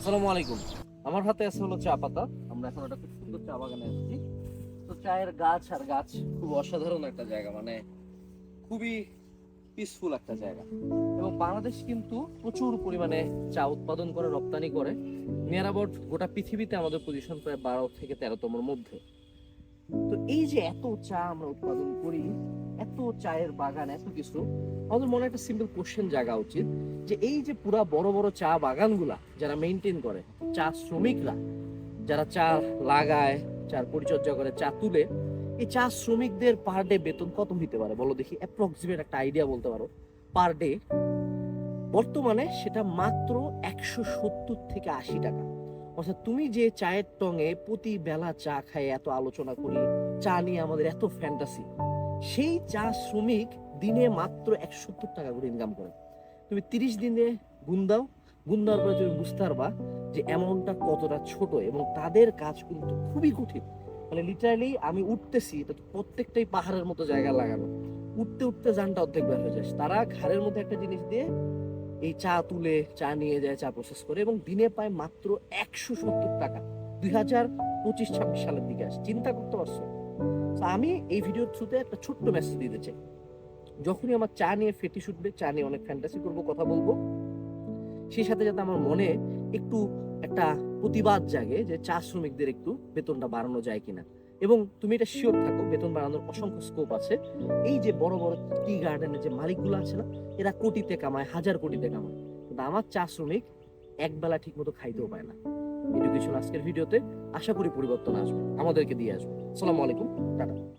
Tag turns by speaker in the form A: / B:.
A: আসসালামু আলাইকুম। আমার হাতে আছে হলো চা পাতা। আমরা এখন একটা খুব সুন্দর চা বাগানে আসছি। তো চায়ের গাছ আর গাছ খুব অসাধারণ একটা জায়গা মানে খুবই পিসফুল একটা জায়গা। এবং বাংলাদেশ কিন্তু প্রচুর পরিমাণে চা উৎপাদন করে, রপ্তানি করে। নিয়ার অ্যাবাউট গোটা পৃথিবীতে আমাদের পজিশন প্রায় বারো থেকে তেরোতমর মধ্যে। তো এই যে এত চা আমরা উৎপাদন করি এত চায়ের বাগান, এত কিছু। আমাদের মনে একটা সিম্পল কোশ্চেন জাগা উচিত, যে এই যে পুরা বড় বড় চা বাগানগুলা যারা মেনটেন করে, চা শ্রমিকরা, যারা চা লাগায়, চার পরিচর্যা করে, চা তুলে, এই চা শ্রমিকদের পার ডে বেতন কত হইতে পারে? বলো দেখি অ্যাপ্রক্সিমেট একটা আইডিয়া বলতে পারো। পার ডে বর্তমানে সেটা মাত্র একশো সত্তর থেকে আশি টাকা। অর্থাৎ তুমি যে চায়ের টঙে প্রতি বেলা চা খাই এত আলোচনা করি, চা নিয়ে আমাদের এত ফ্যান্টাসি সেই চা শ্রমিক দিনে মাত্র একশো সত্তর টাকা করে ইনকাম করে। তুমি তিরিশ দিনে গুণ দাও, গুণ দেওয়ার পরে তুমি বুঝতে পারবা যে অ্যামাউন্টটা কতটা ছোট এবং তাদের কাজ কিন্তু খুবই কঠিন। মানে লিটারালি আমি উঠতেছি প্রত্যেকটাই পাহাড়ের মতো জায়গা লাগানো। উঠতে উঠতে যানটা অর্ধেক বের হয়ে যায়। তারা ঘাড়ের মধ্যে একটা জিনিস দিয়ে এই চা তুলে, চা নিয়ে যায়, চা প্রসেস করে এবং দিনে পায় মাত্র একশো সত্তর টাকা। দুই হাজার পঁচিশ ছাব্বিশ সালের দিকে আসে। চিন্তা করতে পারছ? তো আমি এই ভিডিওর থ্রুতে একটা ছোট্ট মেসেজ দিতে চাই। যখনই আমার চা নিয়ে ফেটিস উঠবে চা নিয়ে অনেক ফ্যান্টাসি করব, কথা বলব, সেই সাথে সাথে আমার মনে একটু একটা প্রতিবাদ জাগে যে চা শ্রমিকদের একটু বেতনটা বাড়ানো যায় কিনা। এবং তুমি এটা শিওর থাকো, বেতন বাড়ানোর অসংখ্য স্কোপ আছে। এই যে বড় বড় টি গার্ডেনের যে মালিকগুলো আছে না, এরা কোটিতে কামায়, হাজার কোটিতে কামায়। কিন্তু আমার চা শ্রমিক এক বেলা ঠিক মতো খাইতেও পায় না। এডুকেশন আজকের ভিডিওতে আশা করি পরিবর্তন আসবে। আমাদেরকে দিয়ে আসবে। সালামু আলাইকুম টাটা।